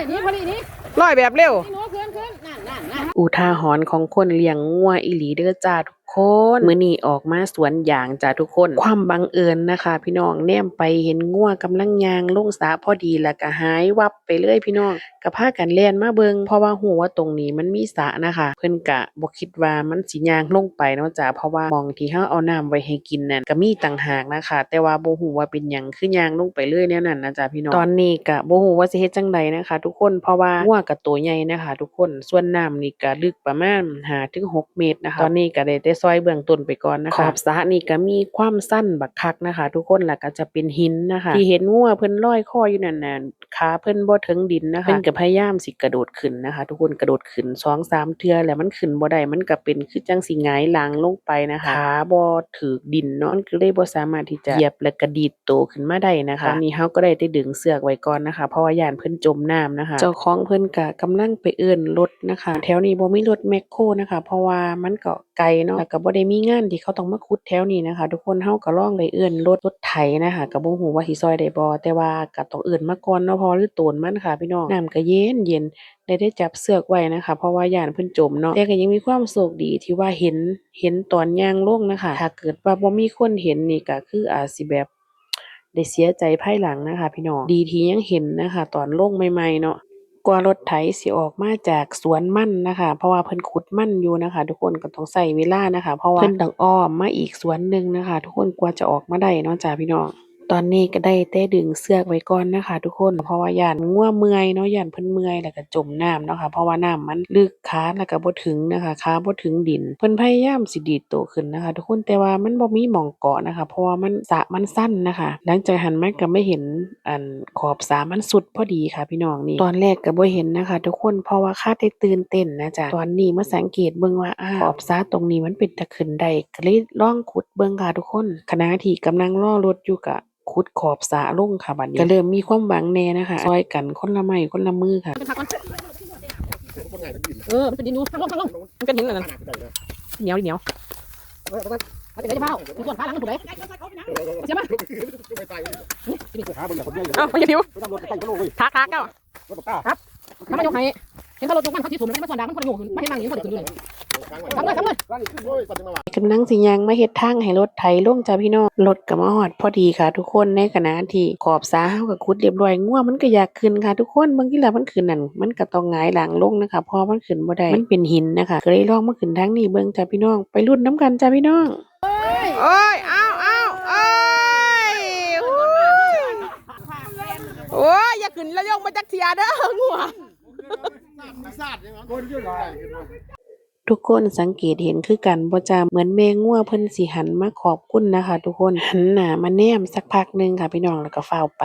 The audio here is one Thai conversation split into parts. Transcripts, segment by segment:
ยนี่พอดีนี่ลอยแบบเร็ว นี่หนูขึ้นขึ้นนั่นนั่นนั่น อุทาหรณ์ของคนเลี้ยงงัวอีหลีเด้อจ้าทุก คนมื้อนี้ออกมาสวนยางจ้าทุกคน ความบังเอิญนะคะ พี่น้องแนมไปเห็นงัวกำลังยางลงสระพอดีแล้วก็หายวับไปเลยพี่น้องก็พากันแล่นมาเบิงเพราะว่าฮู้ว่าตรงนี้มันมีสระนะคะ เพิ่นก็บ่คิดว่ามันสิยางลงไปเนาะจ้าเพราะว่าหมองที่เฮาเอาน้ำไว้ให้กินนั่นก็มีต่างหากนะคะ แต่ว่าบ่ฮู้ว่าเป็นหยังคือยางลงไปเลยแนวนั้นนะจ้าพี่น้องตอนนี้ก็บ่ฮู้ว่าสิเฮ็ดจังใดนะคะ ทุกคนเพราะว่างัวก็ตัวใหญ่นะคะ ทุกคนส่วนน้ำนี่ก็ลึกประมาณ5ถึง6เมตรนะคะ ตอนนี้ก็ได้แต่ซอยเบื้องต้นไปก่อนนะคะขอบสระนี่ก็มีความสั้นบักคักนะคะ ทุกคนแล้วก็จะเป็นหินนะคะ ที่เห็นงัวเพิ่นลอยคออยู่นั่นน่ะขาเพิ่นบ่ถึงดินนะคะเพิ่นก็พยายามสิกระโดดขึ้นนะคะ ทุกคนกระโดดขึ้น2 3เทื่อแล้วมันขึ้นบ่ได้มันก็เป็นคือจังสิหงายหลังลงไปนะคะขาบ่ถึกดินเนาะมันก็เลยบ่สามารถที่จะเหยียบและกระดีดโตวขึ้นมาได้นะคะตอนนี้เฮาก็ได้แต่ดึงเสือกไว้ก่อนนะคะเพราะว่าย่านเพิ่นจมน้ำนะคะ เจ้าของเพิ่นก็กำลังไปเอิ้นรถนะคะ แถวนี้บ่มีรถแมคโครนะคะ เพราะว่ามันก็ไกลเนาะแล้วก็บ่ได้มีงานที่เขาต้องมาขุดแถวนี้นะคะ ทุกคนเฮาก็ลองไปเอิ้นรถ รถไถนะคะก็บ่ฮู้ว่าสิซอยได้บ่แต่ว่าก็ต้องเอิ้นมาก่อนเนาะ เพอหรือโตนมันค่ะพี่น้อง น้ำก็เย็นเย็น ได้ได้จับเสือกไว้นะคะ เพราะว่าย่านเพิ่นจมเนาะ แต่ก็ยังมีความโชคดีที่ว่าเห็น เห็นตอนย่างลงนะคะ ถ้าเกิดว่าบ่มีคนเห็นนี่ก็คืออาจสิแบบ ได้เสียใจภายหลังนะคะพี่น้อง ดีที่ยังเห็นนะคะ ตอนลงใหม่ๆเนาะ กว่ารถไถสิออกมาจากสวนมันนะคะ เพราะว่าเพิ่นขุดมันอยู่นะคะ ทุกคนก็ต้องใช้เวลานะคะ เพราะว่าเพิ่นต้องอ้อมมาอีกสวนหนึ่งนะคะ ทุกคนกว่าจะออกมาได้เนาะจ้าพี่น้อง ตอนนี้ก็ได้แต่ดึงเสือกไว้ก่อนนะคะทุกคน เพราะว่าย่านงัวเมื่อยเนาะย่านเพิ่นเมื่อยแล้วก็จมน้ำเนาะค่ะ เพราะว่าน้ำมันลึกขาแล้วก็บ่ถึงนะคะขาบ่ถึงดิน เพิ่นพยายามสิดีดตัวขึ้นนะคะ ทุกคนแต่ว่ามันบ่มีหม่องเกาะนะคะ เพราะว่ามันสระมันสั้นนะคะ หลังจากหันมาก็ไม่เห็นอันขอบสระมันสุดพอดีค่ะพี่น้องนี่ ตอนแรกก็บ่เห็นนะคะ ทุกคนเพราะว่าคาดได้ตื่นเต้นนะจ๊ะตอนนี้มาสังเกตเบิ่งว่าอ้าขอบสระตรงนี้มันเป็นตะขึ้นได้ก็เลยลองขุดเบิ่งค่ะทุกคนขณะที่กำลังล่อรถอยู่ก็ขุดขอบสระลงค่ะบัดนี้ ก็เริ่มมีความหวังแน่นะคะซอยกันคนละไม้คนละมือค่ะเป็นผักก่อนเออมันเป็นดินอยู่ข้างลงข้างลงมันเป็นหินนั่นเหนียวเหนียวเออมันเป็นไรจะเผาทุกคนพาหลังมันถูกไหมใช่ปะเอ้าไปยิวทักทักเก้าครับถ้าไม่ยกให้เห็นเขาลดลงมันเขาที่สูงมันไม่ส่วนดังมันคนละโยกไม่ให้นั่งอย่างนี้คนละขึ้นเลย ทำเลยทำเลยกำลังสิยางมาเฮ็ดทางให้รถไถลงจ้าพี่น้องรถก็มาฮอดพอดีค่ะ ทุกคนในขณะที่ขอบสาเฮาก็ขุดเรียบร้อยงัวมันก็อยากขึ้นค่ะ ทุกคนบางทีแล้วมันขึ้นนั่นมันก็ต้องหงายหลังลงนะคะเพราะมันขึ้นบ่ได้มันเป็นหินนะคะก็เลยลองมาขึ้นทางนี้เบิ่งจ้าพี่น้อง ไปรุ่นน้ำกันจ้าพี่น้องโอ้ยเอาเอาเอ้ยโอ้ยอย่าขึ้นแล้วยกมาจักเทียเด้องัว ทุกคนสังเกตเห็นคือกันบ่จ้า เหมือนแม่งัวเพิ่นสิหันมาขอบคุณนะคะทุกคน หันหน้ามาแนมสักพักหนึ่งค่ะพี่น้องแล้วก็ฟ้าวไป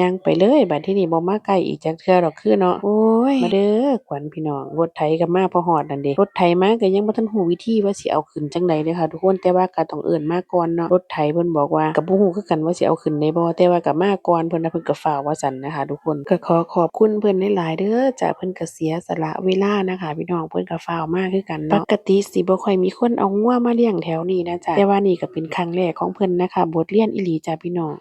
ย่างไปเลยบัดที่นี่บ่มาใกล้อีกจักเทื่อดอกคือเนาะโอ้ยมาเด้อขวัญพี่น้องรถไถก็มาพอฮอดนั่นเด้รถไถมาก็ยังบ่ทันฮู้วิธีว่าสิเอาขึ้นจังไดเด้อค่ะทุกคนแต่ว่าก็ต้องเอิ้นมาก่อนเนาะรถไถเพิ่นบอกว่าก็บ่ฮู้คือกันว่าสิเอาขึ้นได้บ่แต่ว่าก็มาก่อนเพิ่นน่ะเพิ่นก็ฟ้าวว่าซั่นนะคะทุกคนก็ขอขอบคุณเพิ่นหลายๆเด้อจ้าเพิ่นก็เสียสละเวลานะคะพี่น้องเพิ่นก็ฟ้าวมาคือกันเนาะปกติสิบ่ค่อยมีคนเอางัวมาเลี้ยงแถวนี้นะจ๊ะแต่ว่านี่ก็เป็นครั้งแรกของเพิ่นนะคะบทเรียนอีหลีจ้ะพี่น้อง